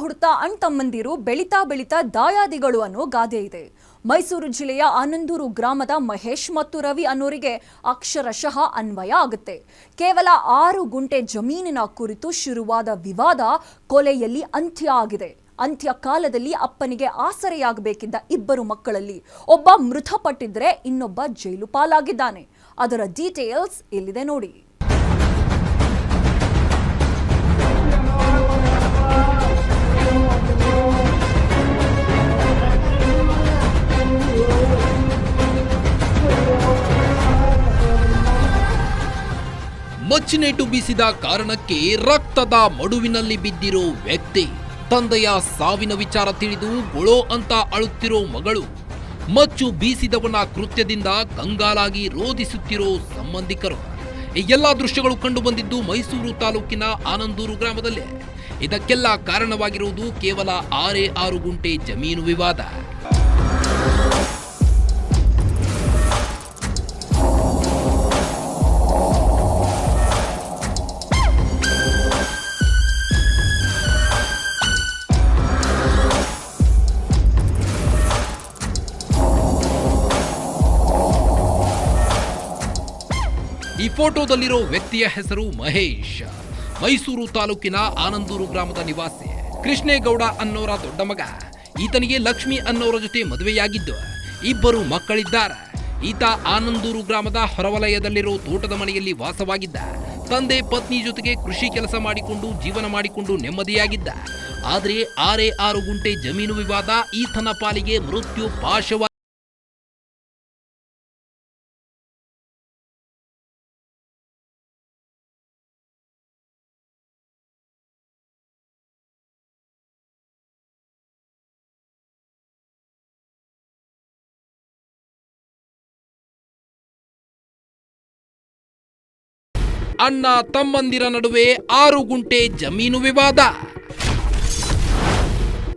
ಹುಡ್ತಾ ಅಣ್ಣ ತಮ್ಮಂದಿರು ಬೆಳಿತಾ ಬೆಳಿತಾ ದಾಯಾದಿಗಳು ಅನ್ನೋ ಗಾದೆ ಇದೆ. ಮೈಸೂರು ಜಿಲ್ಲೆಯ ಆನಂದೂರು ಗ್ರಾಮದ ಮಹೇಶ್ ಮತ್ತು ರವಿ ಅನ್ನೋರಿಗೆ ಅಕ್ಷರಶಃ ಅನ್ವಯ ಆಗುತ್ತೆ. ಕೇವಲ ಆರು ಗುಂಟೆ ಜಮೀನಿನ ಕುರಿತು ಶುರುವಾದ ವಿವಾದ ಕೊಲೆಯಲ್ಲಿ ಅಂತ್ಯ ಆಗಿದೆ. ಅಂತ್ಯ ಕಾಲದಲ್ಲಿ ಅಪ್ಪನಿಗೆ ಆಸರೆಯಾಗಬೇಕಿದ್ದ ಇಬ್ಬರು ಮಕ್ಕಳಲ್ಲಿ ಒಬ್ಬ ಮೃತಪಟ್ಟಿದ್ರೆ ಇನ್ನೊಬ್ಬ ಜೈಲು ಪಾಲಾಗಿದ್ದಾನೆ. ಅದರ ಡೀಟೇಲ್ಸ್ ಇಲ್ಲಿದೆ ನೋಡಿ. ಮಚ್ಚಿನೇಟು ಬೀಸಿದ ಕಾರಣಕ್ಕೆ ರಕ್ತದ ಮಡುವಿನಲ್ಲಿ ಬಿದ್ದಿರೋ ವ್ಯಕ್ತಿ. ತಂದೆಯ ಸಾವಿನ ವಿಚಾರ ತಿಳಿದು ಗೊಳೋ ಅಂತ ಅಳುತ್ತಿರೋ ಮಗಳು. ಮಚ್ಚು ಬೀಸಿದವನ ಕೃತ್ಯದಿಂದ ಕಂಗಾಲಾಗಿ ರೋಧಿಸುತ್ತಿರೋ ಸಂಬಂಧಿಕರು. ಈ ಎಲ್ಲ ದೃಶ್ಯಗಳು ಕಂಡು ಬಂದಿದ್ದು ಮೈಸೂರು ತಾಲೂಕಿನ ಆನಂದೂರು ಗ್ರಾಮದಲ್ಲಿ. ಇದಕ್ಕೆಲ್ಲ ಕಾರಣವಾಗಿರುವುದು ಕೇವಲ ಆರೇ ಆರು ಗುಂಟೆ ಜಮೀನು ವಿವಾದ. ಫೋಟೋದಲ್ಲಿರೋ ವ್ಯಕ್ತಿಯ ಹೆಸರು ಮಹೇಶ್. ಮೈಸೂರು ತಾಲೂಕಿನ ಆನಂದೂರು ಗ್ರಾಮದ ನಿವಾಸಿ ಕೃಷ್ಣೇಗೌಡ ಅನ್ನೋರ ದೊಡ್ಡ ಮಗ. ಈತನಿಗೆ ಲಕ್ಷ್ಮಿ ಅನ್ನೋರ ಜೊತೆ ಮದುವೆಯಾಗಿದ್ದು ಇಬ್ಬರು ಮಕ್ಕಳಿದ್ದಾರೆ. ಈತ ಆನಂದೂರು ಗ್ರಾಮದ ಹೊರವಲಯದಲ್ಲಿರೋ ತೋಟದ ಮನೆಯಲ್ಲಿ ವಾಸವಾಗಿದ್ದ. ತಂದೆ ಪತ್ನಿ ಜೊತೆಗೆ ಕೃಷಿ ಕೆಲಸ ಮಾಡಿಕೊಂಡು ಜೀವನ ಮಾಡಿಕೊಂಡು ನೆಮ್ಮದಿಯಾಗಿದ್ದ. ಆದರೆ ಆರೇ ಆರು ಗುಂಟೆ ಜಮೀನು ವಿವಾದ ಈತನ ಪಾಲಿಗೆ ಮೃತ್ಯು ಪಾಶವ ಅಣ್ಣ ತಮ್ಮಂದಿರ ನಡುವೆ ಆರು ಗುಂಟೆ ಜಮೀನು ವಿವಾದ.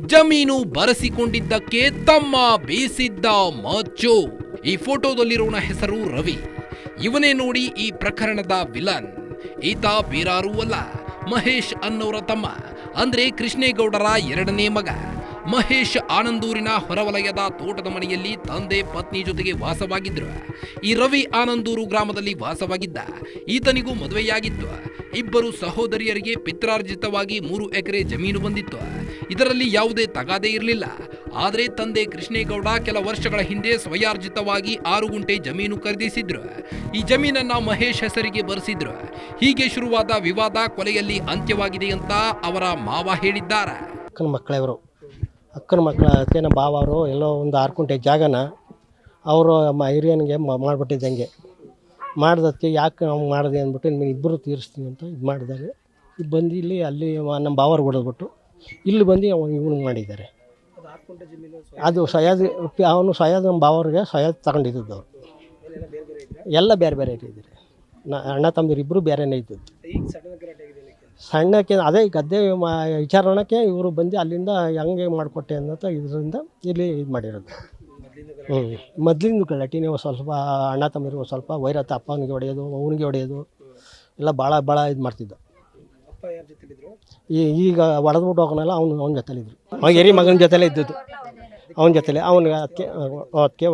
ಜಮೀನು ಬರೆಸಿಕೊಂಡಿದ್ದಕ್ಕೆ ತಮ್ಮ ಬೀಸಿದ್ದ ಮಚ್ಚು. ಈ ಫೋಟೋದಲ್ಲಿರೋನ ಹೆಸರು ರವಿ. ಇವನೇ ನೋಡಿ ಈ ಪ್ರಕರಣದ ವಿಲನ್. ಈತ ಬೇರಾರೂ ಅಲ್ಲ, ಮಹೇಶ್ ಅನ್ನೋರ ತಮ್ಮ. ಅಂದ್ರೆ ಕೃಷ್ಣೇಗೌಡರ ಎರಡನೇ ಮಗ. ಮಹೇಶ್ ಆನಂದೂರಿನ ಹೊರವಲಯದ ತೋಟದ ಮನೆಯಲ್ಲಿ ತಂದೆ ಪತ್ನಿ ಜೊತೆಗೆ ವಾಸವಾಗಿದ್ದರು. ಈ ರವಿ ಆನಂದೂರು ಗ್ರಾಮದಲ್ಲಿ ವಾಸವಾಗಿದ್ದ. ಈತನಿಗೂ ಮದುವೆಯಾಗಿತ್ತು. ಇಬ್ಬರು ಸಹೋದರಿಯರಿಗೆ ಪಿತ್ರಾರ್ಜಿತವಾಗಿ ಮೂರು ಎಕರೆ ಜಮೀನು ಬಂದಿತ್ತು. ಇದರಲ್ಲಿ ಯಾವುದೇ ತಗಾದೆ ಇರಲಿಲ್ಲ. ಆದರೆ ತಂದೆ ಕೃಷ್ಣೇಗೌಡ ಕೆಲ ವರ್ಷಗಳ ಹಿಂದೆ ಸ್ವಯಾರ್ಜಿತವಾಗಿ ಆರು ಗುಂಟೆ ಜಮೀನು ಖರೀದಿಸಿದ್ರು. ಈ ಜಮೀನನ್ನ ಮಹೇಶ್ ಹೆಸರಿಗೆ ಬರೆಸಿದ್ರು. ಹೀಗೆ ಶುರುವಾದ ವಿವಾದ ಕೊಲೆಯಲ್ಲಿ ಅಂತ್ಯವಾಗಿದೆ ಅಂತ ಅವರ ಮಾವ ಹೇಳಿದ್ದಾರೆ. ಮಕ್ಕಳವರು ಅಕ್ಕನ ಮಕ್ಕಳ ಭಾವ ಅವರು ಎಲ್ಲೋ ಒಂದು ಆರು ಕುಂಟೆ ಜಾಗನ ಅವರು ಮ ಹಿರಿಯನಿಗೆ ಮಾಡಿಬಿಟ್ಟಿದ್ದಂಗೆ. ಮಾಡ್ದಕ್ಕೆ ಯಾಕೆ ಅವ್ನು ಮಾಡಿದೆ ಅಂದ್ಬಿಟ್ಟು ನಿಮಗೆ ಇಬ್ಬರು ತೀರಿಸ್ತೀನಿ ಅಂತ ಇದು ಮಾಡಿದ್ದಾರೆ. ಇದು ಬಂದು ಇಲ್ಲಿ ಅಲ್ಲಿ ನಮ್ಮ ಭಾವರು ಹೊಡೆದ್ಬಿಟ್ಟು ಇಲ್ಲಿ ಬಂದು ಇವನು ಮಾಡಿದ್ದಾರೆ. ಅದು ಸಯಾದ್ ಅವನು ಸಯಾದ್ ನಮ್ಮ ಭಾವರಿಗೆ ಸಯಾದ್ ತಗೊಂಡಿದ್ದದ್ದು ಅವರು. ಎಲ್ಲ ಬೇರೆ ಬೇರೆ ಇಟ್ಟಿದ್ದಾರೆ. ನಾ ಅಣ್ಣ ತಮ್ಮದಿರು ಇಬ್ಬರು ಬೇರೆನೇ ಇದ್ದದ್ದು. ಸಣ್ಣಕ್ಕೆ ಅದೇ ಗದ್ದೆ ಮಾ ವಿಚಾರಣಕ್ಕೆ ಇವರು ಬಂದು ಅಲ್ಲಿಂದ ಹೆಂಗೆ ಮಾಡಿಕೊಟ್ಟೆ ಅನ್ನೋದು ಇದರಿಂದ ಇಲ್ಲಿ ಇದು ಮಾಡಿರೋದು. ಹ್ಞೂ ಮೊದಲಿಂದ ನೀವು ಸ್ವಲ್ಪ ಅಣ್ಣ ತಮ್ಮರಿಗೆ ಸ್ವಲ್ಪ ವೈರತ್ತ ಅಪ್ಪನಿಗೆ ಹೊಡೆಯೋದು ಅವನಿಗೆ ಹೊಡೆಯೋದು ಎಲ್ಲ ಭಾಳ ಭಾಳ ಇದು ಮಾಡ್ತಿದ್ದ. ಈ ಈಗ ಹೊಡೆದ್ಬಿಟ್ಟು ಹೋಗೋನಲ್ಲ ಅವ್ನು ಅವನ ಜೊತೆಲಿದ್ರು. ಹಿರಿ ಮಗನ ಜೊತೆಲೇ ಇದ್ದದ್ದು. ಅವನ ಜೊತೆಲೆ ಅವನಿಗೆ ಅದಕ್ಕೆ ಅದಕ್ಕೆ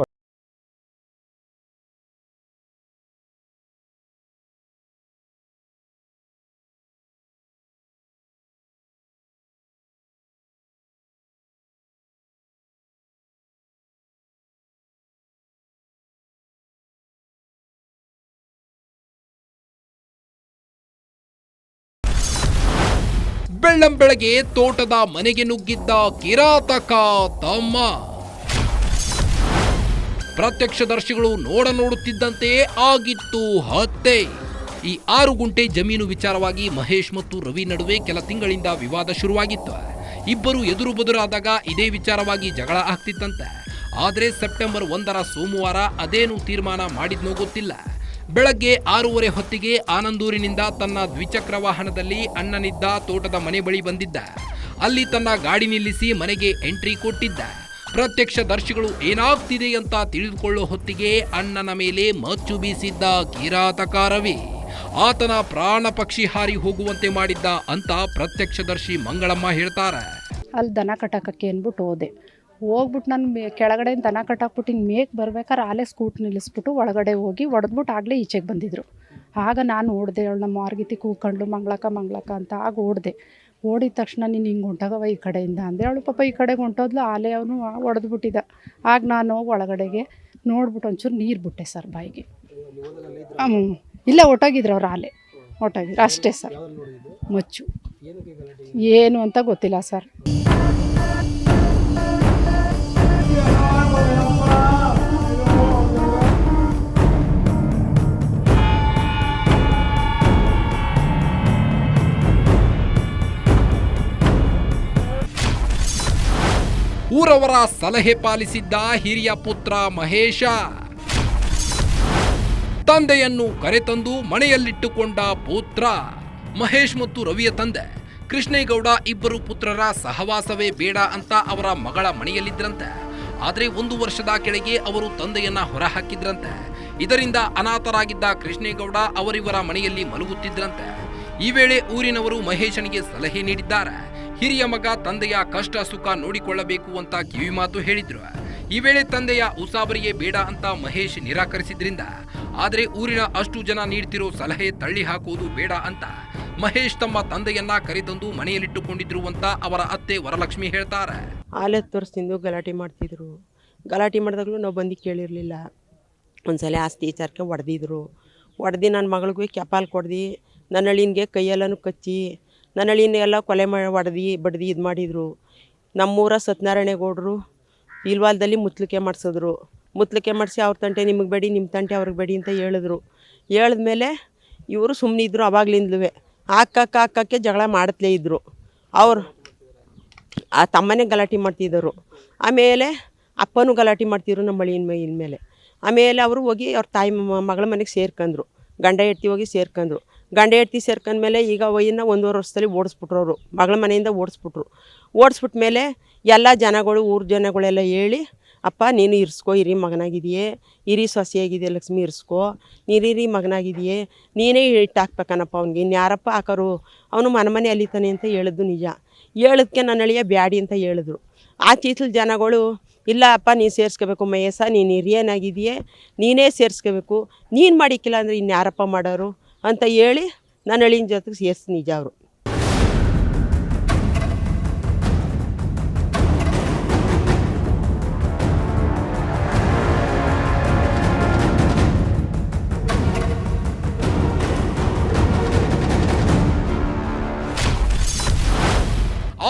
ಬೆಳ್ಳಂ ಬೆಳಗ್ಗೆ ತೋಟದ ಮನೆಗೆ ನುಗ್ಗಿದ್ದ ಕಿರಾತಕ ತಮ್ಮ. ಪ್ರತ್ಯಕ್ಷದರ್ಶಿಗಳು ನೋಡ ನೋಡುತ್ತಿದ್ದಂತೆ ಆಗಿತ್ತು ಹತ್ತೆ ಈ ಆರು ಗುಂಟೆ ಜಮೀನು ವಿಚಾರವಾಗಿ ಮಹೇಶ್ ಮತ್ತು ರವಿ ನಡುವೆ ಕೆಲ ತಿಂಗಳಿಂದ ವಿವಾದ ಶುರುವಾಗಿತ್ತು. ಇಬ್ಬರು ಎದುರು ಬದುರಾದಾಗ ಇದೇ ವಿಚಾರವಾಗಿ ಜಗಳ ಆಗ್ತಿತ್ತಂತೆ. ಆದರೆ ಸೆಪ್ಟೆಂಬರ್ ಒಂದರ ಸೋಮವಾರ ಅದೇನು ತೀರ್ಮಾನ ಮಾಡಿದ್ನೋ ಗೊತ್ತಿಲ್ಲ. ಬೆಳಗ್ಗೆ ಆರೂವರೆ ಹೊತ್ತಿಗೆ ಆನಂದೂರಿನಿಂದ ತನ್ನ ದ್ವಿಚಕ್ರ ವಾಹನದಲ್ಲಿ ಅಣ್ಣನಿದ್ದ ತೋಟದ ಮನೆ ಬಳಿ ಬಂದಿದ್ದ. ಅಲ್ಲಿ ತನ್ನ ಗಾಡಿ ನಿಲ್ಲಿಸಿ ಮನೆಗೆ ಎಂಟ್ರಿ ಕೊಟ್ಟಿದ್ದ. ಪ್ರತ್ಯಕ್ಷದರ್ಶಿಗಳು ಏನಾಗ್ತಿದೆ ಅಂತ ತಿಳಿದುಕೊಳ್ಳೋ ಹೊತ್ತಿಗೆ ಅಣ್ಣನ ಮೇಲೆ ಮಚ್ಚು ಬೀಸಿದ್ದ ಕಿರಾತಕಾರವೇ. ರವಿ ಆತನ ಪ್ರಾಣ ಪಕ್ಷಿ ಹಾರಿ ಹೋಗುವಂತೆ ಮಾಡಿದ್ದ ಅಂತ ಪ್ರತ್ಯಕ್ಷದರ್ಶಿ ಮಂಗಳಮ್ಮ ಹೇಳ್ತಾರೆ. ಅಲ್ಲಿ ದನ ಕಟಕಕ್ಕೆ ಅಂದ್ಬಿಟ್ಟು ಹೋದೆ. ಹೋಗ್ಬಿಟ್ಟು ನಾನು ಮೇ ಕೆಳಗಡೆ ದನ ಕಟ್ಟಾಕ್ಬಿಟ್ಟು ಹಿಂಗೆ ಮೇಕ್ ಬರ್ಬೇಕಾದ್ರೆ ಆಲೇ ಸ್ಕೂಟ್ ನಿಲ್ಲಿಸ್ಬಿಟ್ಟು ಒಳಗಡೆ ಹೋಗಿ ಹೊಡೆದ್ಬಿಟ್ಟು ಆಗಲೇ ಈಚೆಗೆ ಬಂದಿದ್ರು. ಆಗ ನಾನು ಓಡಿದೆ, ಅವಳು ನಮ್ಮ ಮಾರ್ಗಿತಿ ಕೂಕೊಂಡು ಮಂಗ್ಳಕ್ಕ ಮಂಗ್ಳಕ್ಕ ಅಂತ ಆಗ ಓಡಿದೆ. ಓಡಿದ ತಕ್ಷಣ ನೀನು ಹಿಂಗೆ ಹೊಂಟಾಗವ ಈ ಕಡೆಯಿಂದ ಅಂದೆ. ಅವಳು ಪಾಪ ಈ ಕಡೆಗೆ ಹೊಂಟೋದ್ಲು, ಆಲೆ ಅವನು ಹೊಡೆದ್ಬಿಟ್ಟಿದ್ದ ಆಗ ನಾನು ಒಳಗಡೆಗೆ ನೋಡ್ಬಿಟ್ಟು ಒಂಚೂರು ನೀರು ಬಿಟ್ಟೆ ಸರ್ ಬಾಯಿಗೆ. ಹ್ಞೂ ಇಲ್ಲ, ಹೊಟ್ಟೋಗಿದ್ರು ಅವ್ರು ಆಲೆ. ಹೊಟ್ಟೋಗಿದ್ರು. ಅಷ್ಟೇ ಸರ್. ಮಚ್ಚು. ಏನು ಅಂತ ಗೊತ್ತಿಲ್ಲ ಸರ್. ಊರವರ ಸಲಹೆ ಪಾಲಿಸಿದ್ದ ಹಿರಿಯ ಪುತ್ರ ಮಹೇಶ. ತಂದೆಯನ್ನು ಕರೆತಂದು ಮನೆಯಲ್ಲಿಟ್ಟುಕೊಂಡ ಪುತ್ರ ಮಹೇಶ್ ಮತ್ತು ರವಿಯ ತಂದೆ ಕೃಷ್ಣೇಗೌಡ ಇಬ್ಬರು ಪುತ್ರರ ಸಹವಾಸವೇ ಬೇಡ ಅಂತ ಅವರ ಮಗಳ ಮನೆಯಲ್ಲಿದ್ರಂತೆ. ಆದರೆ ಒಂದು ವರ್ಷದ ಕೆಳಗೆ ಅವರು ತಂದೆಯನ್ನ ಹೊರಹಾಕಿದ್ರಂತೆ. ಇದರಿಂದ ಅನಾಥರಾಗಿದ್ದ ಕೃಷ್ಣೇಗೌಡ ಅವರಿವರ ಮನೆಯಲ್ಲಿ ಮಲಗುತ್ತಿದ್ರಂತೆ. ಈ ವೇಳೆ ಊರಿನವರು ಮಹೇಶನಿಗೆ ಸಲಹೆ ನೀಡಿದ್ದಾರೆ. ಹಿರಿಯ ಮಗ ತಂದೆಯ ಕಷ್ಟ ಸುಖ ನೋಡಿಕೊಳ್ಳಬೇಕು ಅಂತ ಕಿವಿ ಮಾತು ಹೇಳಿದ್ರು. ಈ ವೇಳೆ ತಂದೆಯ ಉಸಾಬರಿಗೆ ಬೇಡ ಅಂತ ಮಹೇಶ್ ನಿರಾಕರಿಸಿದ್ರಿಂದ, ಆದರೆ ಊರಿನ ಅಷ್ಟು ಜನ ನೀಡ್ತಿರೋ ಸಲಹೆ ತಳ್ಳಿ ಹಾಕುವುದು ಬೇಡ ಅಂತ ಮಹೇಶ್ ತಮ್ಮ ತಂದೆಯನ್ನ ಕರೆತಂದು ಮನೆಯಲ್ಲಿಟ್ಟುಕೊಂಡಿದ್ರು ಅಂತ ಅವರ ಅತ್ತೆ ವರಲಕ್ಷ್ಮಿ ಹೇಳ್ತಾರೆ. ಆಲೆ ತೋರಿಸ್ತಿಂದು ಗಲಾಟೆ ಮಾಡ್ತಿದ್ರು. ಗಲಾಟೆ ಮಾಡಿದಾಗಲೂ ನಾವು ಬಂದು ಕೇಳಿರಲಿಲ್ಲ. ಒಂದ್ಸಲ ಆಸ್ತಿ ವಿಚಾರಕ್ಕೆ ಹೊಡೆದಿದ್ರು ಹೊಡೆದು ನನ್ನ ಮಗಳಿಗೂ ಕೆಪಾಲ್ ಕೊಡ್ದು ನನ್ನ ಅಳಿನ್ಗೆ ಕೈಯೆಲ್ಲನೂ ಕಚ್ಚಿ ನನ್ನ ಎಲ್ಲ ಕೊಲೆ ಮಾಡಿ ಹೊಡೆದು ಬಡ್ದು ಇದು ಮಾಡಿದರು. ನಮ್ಮೂರ ಸತ್ಯನಾರಾಯಣ ಗೌಡ್ರು ಇಲ್ವಾಲ್ದಲ್ಲಿ ಮುತ್ಲಿಕೆ ಮಾಡಿಸಿದ್ರು. ಮುತ್ಲಿಕೆ ಮಾಡಿಸಿ ಅವ್ರ ತಂಟೆ ನಿಮಗೆ ಬೇಡಿ ನಿಮ್ಮ ತಂಟೆ ಅವ್ರಿಗೆ ಬೇಡಿ ಅಂತ ಹೇಳಿದ್ರು. ಹೇಳಿದ್ಮೇಲೆ ಇವರು ಸುಮ್ಮನಿದ್ರು ಅವಾಗ್ಲಿಂದಲೂ ಹಾಕಕ್ಕೆ ಹಾಕಕ್ಕೆ ಜಗಳ ಮಾಡತ್ಲೇ ಇದ್ದರು ಅವ್ರು ಆ ತಮ್ಮನೇ ಗಲಾಟೆ ಮಾಡ್ತಿದ್ದರು. ಆಮೇಲೆ ಅಪ್ಪನೂ ಗಲಾಟೆ ಮಾಡ್ತಿದ್ರು ನಮ್ಮ ಮಳಿನ ಮೈನ ಮೇಲೆ ಆಮೇಲೆ ಅವರು ಹೋಗಿ ಅವ್ರ ತಾಯಿ ಮಗಳ ಮನೆಗೆ ಸೇರ್ಕೊಂಡ್ರು ಗಂಡ ಹೆಂಡ್ತಿ ಹೋಗಿ ಸೇರ್ಕೊಂಡ್ರು ಗಂಡ ಹೆಂಡ್ತಿ ಸೇರ್ಕೊಂಡ್ಮೇಲೆ ಈಗ ವಯ್ಯನ್ನ ಒಂದೂವರೆ ವರ್ಷದಲ್ಲಿ ಓಡಿಸ್ಬಿಟ್ರು ಅವರು ಮಗಳ ಮನೆಯಿಂದ ಓಡಿಸ್ಬಿಟ್ರು. ಓಡಿಸ್ಬಿಟ್ಮೇಲೆ ಎಲ್ಲ ಜನಗಳು, ಊರ ಜನಗಳೆಲ್ಲ ಹೇಳಿ, ಅಪ್ಪ, ನೀನು ಇರಿಸ್ಕೋ ಇರಿ ಮಗನಾಗಿದೆಯೇ. ಇರಿ ಸೊಸೆಯಾಗಿದೆಯಾ, ಲಕ್ಷ್ಮಿ, ಇರಿಸ್ಕೋ. ನೀರಿರಿ ಮಗನಾಗಿದೆಯೇ. ನೀನೇ ಹಿಟ್ಟು ಹಾಕ್ಬೇಕನಪ್ಪ ಅವ್ನಿಗೆ. ಇನ್ಯಾರಪ್ಪ ಹಾಕೋರು? ಅವನು ಮನಮನೆ ಮನೆ ಅಲಿತಾನೆ ಅಂತ ಹೇಳಿದ್ದು ನಿಜ. ಹೇಳೋದಕ್ಕೆ ನನ್ನ ಅಳಿಯ ಬ್ಯಾಡಿ ಅಂತ ಹೇಳಿದ್ರು. ಆ ಚೀತಲ್ ಜನಗಳು, ಇಲ್ಲ ಅಪ್ಪ, ನೀನು ಸೇರಿಸ್ಕೋಬೇಕು ಮಯಸ್ಸ ನೀನು ಹಿರಿಯನಾಗಿದೆಯೇ. ನೀನೇ ಸೇರಿಸ್ಕೋಬೇಕು. ನೀನು ಮಾಡಿಕ್ಕಿಲ್ಲ ಅಂದರೆ ಇನ್ಯಾರಪ್ಪ ಮಾಡೋರು? ಅಂತ ಹೇಳಿ ನನ್ನ ಅಳಿನ ಜೊತೆಗೆ ಎಸ್ ನಿಜ ಅವರು.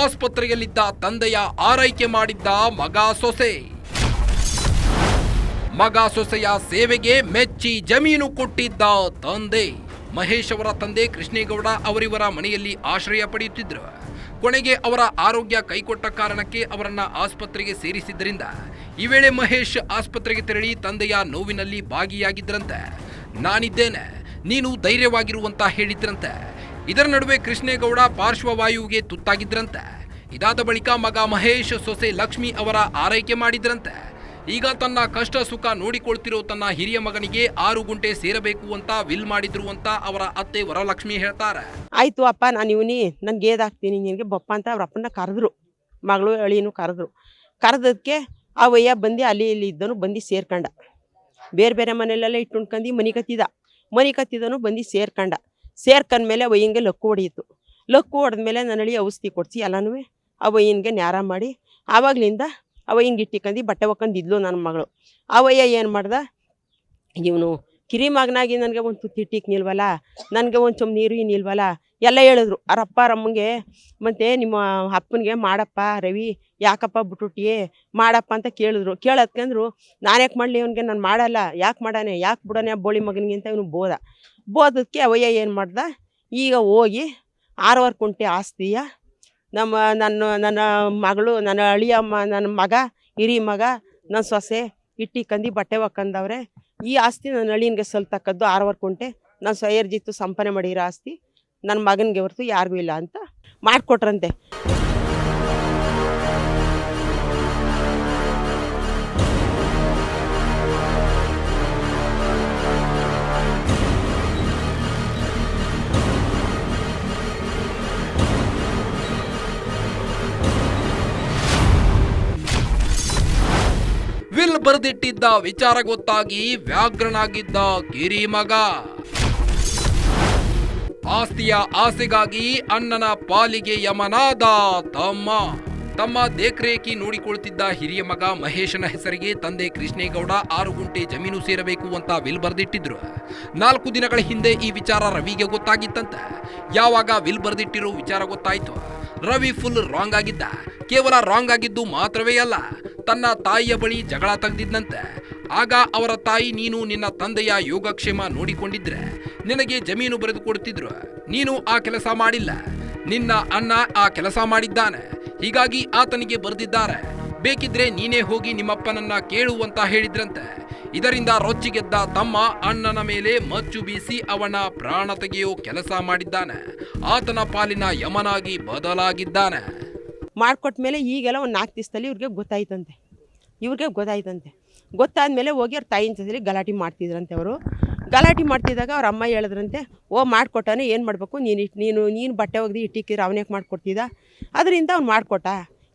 ಆಸ್ಪತ್ರೆಯಲ್ಲಿದ್ದ ತಂದೆಯ ಆರೈಕೆ ಮಾಡಿದ್ದ ಮಗ ಸೊಸೆ. ಮಗ ಸೊಸೆಯ ಸೇವೆಗೆ ಮೆಚ್ಚಿ ಜಮೀನು ಕೊಟ್ಟಿದ್ದ ತಂದೆ. ಮಹೇಶ್ ಅವರ ತಂದೆ ಕೃಷ್ಣೇಗೌಡ ಅವರಿವರ ಮನೆಯಲ್ಲಿ ಆಶ್ರಯ ಪಡೆಯುತ್ತಿದ್ದರು ಕೊನೆಗೆ ಅವರ ಆರೋಗ್ಯ ಕೈಕೊಟ್ಟ ಕಾರಣಕ್ಕೆ ಅವರನ್ನ ಆಸ್ಪತ್ರೆಗೆ ಸೇರಿಸಿದ್ದರಿಂದ ಈ ವೇಳೆ ಮಹೇಶ್ ಆಸ್ಪತ್ರೆಗೆ ತೆರಳಿ ತಂದೆಯ ನೋವಿನಲ್ಲಿ ಭಾಗಿಯಾಗಿದ್ದರಂತೆ. ನಾನಿದ್ದೇನೆ, ನೀನು ಧೈರ್ಯವಾಗಿರುವಂತ ಹೇಳಿದ್ರಂತೆ. ಇದರ ನಡುವೆ ಕೃಷ್ಣೇಗೌಡ ಪಾರ್ಶ್ವವಾಯುವಿಗೆ ತುತ್ತಾಗಿದ್ರಂತೆ ಇದಾದ ಬಳಿಕ ಮಗ ಮಹೇಶ್ ಸೊಸೆ ಲಕ್ಷ್ಮಿ ಅವರ ಆರೈಕೆ ಮಾಡಿದ್ರಂತೆ ಈಗ ತನ್ನ ಕಷ್ಟ ಸುಖ ನೋಡಿಕೊಳ್ತಿರೋ ತನ್ನ ಹಿರಿಯ ಮಗನಿಗೆ ಆರು ಗುಂಟೆ ಸೇರಬೇಕು ಅಂತ ವಿಲ್ ಮಾಡಿದ್ರು ಅಂತ ಅವರ ಅತ್ತೆ ವರಲಕ್ಷ್ಮಿ ಹೇಳ್ತಾರೆ. ಆಯ್ತು ಅಪ್ಪ, ನಾನು ಇವನಿ, ನನ್ಗೆ ಏದಾಗ್ತೀನಿ ನಿನಗೆ ಬಪ್ಪ ಅಂತ ಅವ್ರ ಅಪ್ಪನ ಕರೆದ್ರು. ಮಗಳು ಅಳಿನೂ ಕರೆದ್ರು. ಕರೆದಕ್ಕೆ ಆ ವಯ್ಯ ಬಂದು ಅಲ್ಲಿ ಇಲ್ಲಿ ಇದ್ದನು ಬಂದು ಸೇರ್ಕಂಡ. ಬೇರೆ ಬೇರೆ ಮನೆಯಲ್ಲೆಲ್ಲ ಇಟ್ಟುಣ್ಕಂಡು ಮನೆ ಕತ್ತಿದ. ಮನೆ ಕತ್ತಿದನು ಬಂದು ಸೇರ್ಕಂಡ. ಸೇರ್ಕಂಡ್ಮೇಲೆ ವಯ್ಯಂಗೆ ಲಕ್ಕು ಹೊಡೆಯಿತು. ಲಕ್ಕು ಹೊಡೆದ್ಮೇಲೆ ನನ್ನ ಅಳಿ ಔಷಧಿ ಕೊಡಿಸಿ ಎಲ್ಲನೂ ಆ ವಯ್ಯನಿಗೆ ನ್ಯಾರ ಮಾಡಿ. ಆವಾಗಲಿಂದ ಅವ ಹಿಂಗೆ ಇಟ್ಟಿಕ್ಕಂದು ಬಟ್ಟೆ ಒಕ್ಕಂದಿದ್ಲು ನನ್ನ ಮಗಳು. ಅವಯ್ಯ ಏನು ಮಾಡ್ದೆ? ಇವನು ಕಿರಿ ಮಗನಾಗಿ ನನಗೆ ಒಂದು ತುತ್ತಿ ಇಟ್ಟಿಕ್ ನಿಲ್ವಲ್ಲ, ನನಗೆ ಒಂದು ಚಮ್ ನೀರು ನಿಲ್ವಲ್ಲ ಎಲ್ಲ ಹೇಳಿದ್ರು. ಅರಪ್ಪ ರಮ್ಮಂಗೆ ಮತ್ತು ನಿಮ್ಮ ಅಪ್ಪನಿಗೆ ಮಾಡಪ್ಪ ರವಿ, ಯಾಕಪ್ಪ ಬಿಟ್ಟುಟ್ಟಿ ಮಾಡಪ್ಪ ಅಂತ ಕೇಳಿದ್ರು. ಕೇಳತ್ಕಂದ್ರು ನಾನು ಯಾಕೆ ಮಾಡಲಿ ಅವನಿಗೆ ನಾನು ಮಾಡಲ್ಲ. ಯಾಕೆ ಮಾಡಾನೆ? ಯಾಕೆ ಬಿಡೋನೆ ಬೋಳಿ ಮಗನಿಗೆ ಅಂತ ಇವನು ಬೋದ. ಬೋದಕ್ಕೆ ಅವಯ್ಯ ಏನು ಮಾಡ್ದೆ? ಈಗ ಹೋಗಿ ಆರವರೆ ಕುಂಟೆ ಆಸ್ತಿಯ ನಮ್ಮ ನನ್ನ ನನ್ನ ಮಗಳು, ನನ್ನ ಅಳಿಯ ಮ, ನನ್ನ ಮಗ ಹಿರಿ ಮಗ, ನನ್ನ ಸೊಸೆ ಇಟ್ಟಿ ಕಂದಿ ಬಟ್ಟೆ ಒಕ್ಕಂದವ್ರೆ. ಈ ಆಸ್ತಿ ನನ್ನ ಅಳಿಯನ್ಗೆ ಸಲ್ತಕ್ಕದ್ದು ಆರವರೆ ಕುಂಟೆ. ನಾನು ಸ್ವಯರ್ಜಿತ್ತು ಸಂಪಾದನೆ ಮಾಡಿರೋ ಆಸ್ತಿ. ನನ್ನ ಮಗನಿಗೆ ಹೊರತು ಯಾರಿಗೂ ಇಲ್ಲ ಅಂತ ಮಾಡಿಕೊಟ್ರಂತೆ. ಬರೆದಿಟ್ಟಿದ್ದ ವಿಚಾರ ಗೊತ್ತಾಗಿ ವ್ಯಾಘ್ರನಾಗಿದ್ದ ಕಿರಿ ಮಗ. ಆಸ್ತಿಯ ಆಸೆಗಾಗಿ ಅಣ್ಣನ ಪಾಲಿಗೆ ಯಮನಾದ ತಮ್ಮ. ತಮ್ಮ ದೇಖರೇಖಿ ನೋಡಿಕೊಳ್ತಿದ್ದ ಹಿರಿಯ ಮಗ ಮಹೇಶನ ಹೆಸರಿಗೆ ತಂದೆ ಕೃಷ್ಣೇಗೌಡ ಆರು ಗುಂಟೆ ಜಮೀನು ಸೇರಬೇಕು ಅಂತ ವಿಲ್ ಬರೆದಿಟ್ಟಿದ್ರು. ನಾಲ್ಕು ದಿನಗಳ ಹಿಂದೆ ಈ ವಿಚಾರ ರವಿಗೆ ಗೊತ್ತಾಗಿತ್ತಂತೆ. ಯಾವಾಗ ವಿಲ್ ಬರೆದಿಟ್ಟಿರೋ ವಿಚಾರ ಗೊತ್ತಾಯ್ತು. ರವಿ ಫುಲ್ ರಾಂಗ್ ಆಗಿದ್ದ. ಕೇವಲ ರಾಂಗ್ ಆಗಿದ್ದು ಮಾತ್ರವೇ ಅಲ್ಲ. ತನ್ನ ತಾಯಿಯ ಬಳಿ ಜಗಳ ತೆಗೆದಿದ್ದಂತೆ ಆಗ ಅವರ ತಾಯಿ, ನೀನು ನಿನ್ನ ತಂದೆಯ ಯೋಗಕ್ಷೇಮ ನೋಡಿಕೊಂಡಿದ್ರೆ, ನಿನಗೆ ಜಮೀನು ಬರೆದು ಕೊಡ್ತಿದ್ರು. ನೀನು ಆ ಕೆಲಸ ಮಾಡಿಲ್ಲ. ನಿನ್ನ ಅಣ್ಣ ಆ ಕೆಲಸ ಮಾಡಿದ್ದಾನೆ. ಹೀಗಾಗಿ ಆತನಿಗೆ ಬರೆದಿದ್ದಾರೆ. ಬೇಕಿದ್ರೆ ನೀನೇ ಹೋಗಿ ನಿಮ್ಮಪ್ಪನನ್ನ ಕೇಳುವಂತ ಹೇಳಿದ್ರಂತೆ. ಇದರಿಂದ ರೊಚ್ಚಿಗೆದ್ದ ತಮ್ಮ ಅಣ್ಣನ ಮೇಲೆ ಮಚ್ಚು ಬೀಸಿ ಅವನ ಪ್ರಾಣ ತೆಗೆಯೋ ಕೆಲಸ ಮಾಡಿದ್ದಾನೆ. ಆತನ ಪಾಲಿನ ಯಮನಾಗಿ ಬದಲಾಗಿದ್ದಾನೆ. ಮಾಡಿಕೊಟ್ಮೇಲೆ ಈಗೆಲ್ಲ ಒಂದು ನಾಲ್ಕು ದಿವಸದಲ್ಲಿ ಇವ್ರಿಗೆ ಗೊತ್ತಾಯ್ತಂತೆ. ಇವ್ರಿಗೆ ಗೊತ್ತಾಯ್ತಂತೆ. ಗೊತ್ತಾದ್ಮೇಲೆ ಹೋಗಿ ಅವ್ರ ತಾಯಿನ ಜೊತೆಲಿ ಗಲಾಟೆ ಮಾಡ್ತಿದ್ರಂತೆ ಅವರು. ಗಲಾಟೆ ಮಾಡ್ತಿದ್ದಾಗ ಅವ್ರ ಅಮ್ಮ ಹೇಳಿದ್ರಂತೆ, ಓ, ಮಾಡಿಕೊಟ್ಟಾನೆ, ಏನು ಮಾಡಬೇಕು? ನೀನು ಇಟ್ಟು ನೀನು ನೀನು ಬಟ್ಟೆ ಒಗ್ದು ಇಟ್ಟಿಕ್ಕಿದ್ರೆ ಅವನೇಕೆ ಮಾಡಿಕೊಡ್ತಿದ್ದ? ಅದರಿಂದ ಅವ್ನು ಮಾಡಿಕೊಟ್ಟ.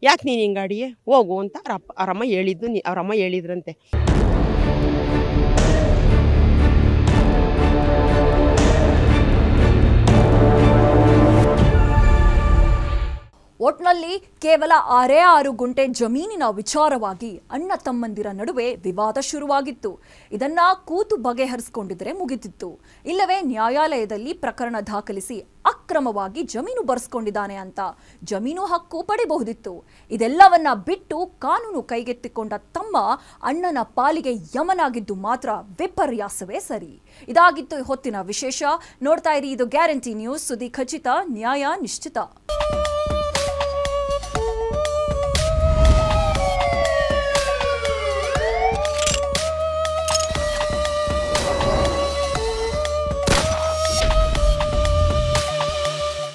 ಯಾಕೆ ನೀನು ಹಿಂಗಾಡಿಯೇ ಹೋಗು ಅಂತ ಅವ್ರ ಅಪ್ಪ, ಅವ್ರ ಅಮ್ಮ ಹೇಳಿದ್ದು ನೀ, ಅವ್ರ ಅಮ್ಮ ಹೇಳಿದ್ರಂತೆ. ಒಟ್ನಲ್ಲಿ ಕೇವಲ ಆರೇ ಆರು ಗುಂಟೆ ಜಮೀನಿನ ವಿಚಾರವಾಗಿ ಅಣ್ಣ ತಮ್ಮಂದಿರ ನಡುವೆ ವಿವಾದ ಶುರುವಾಗಿತ್ತು. ಇದನ್ನ ಕೂತು ಬಗೆಹರಿಸಿಕೊಂಡಿದ್ರೆ ಮುಗಿತಿತ್ತು. ಇಲ್ಲವೇ ನ್ಯಾಯಾಲಯದಲ್ಲಿ ಪ್ರಕರಣ ದಾಖಲಿಸಿ ಅಕ್ರಮವಾಗಿ ಜಮೀನು ಬರೆಸ್ಕೊಂಡಿದ್ದಾನೆ ಅಂತ ಜಮೀನು ಹಕ್ಕು ಪಡೆಯಬಹುದಿತ್ತು ಇದೆಲ್ಲವನ್ನ ಬಿಟ್ಟು ಕಾನೂನು ಕೈಗೆತ್ತಿಕೊಂಡ ತಮ್ಮ ಅಣ್ಣನ ಪಾಲಿಗೆ ಯಮನಾಗಿದ್ದು ಮಾತ್ರ ವಿಪರ್ಯಾಸವೇ ಸರಿ. ಇದಾಗಿತ್ತು ಹೊತ್ತಿನ ವಿಶೇಷ. ನೋಡ್ತಾ ಇರಿ, ಇದು ಗ್ಯಾರಂಟಿ ನ್ಯೂಸ್. ಸುದ್ದಿ ಖಚಿತ ನ್ಯಾಯ ನಿಶ್ಚಿತ.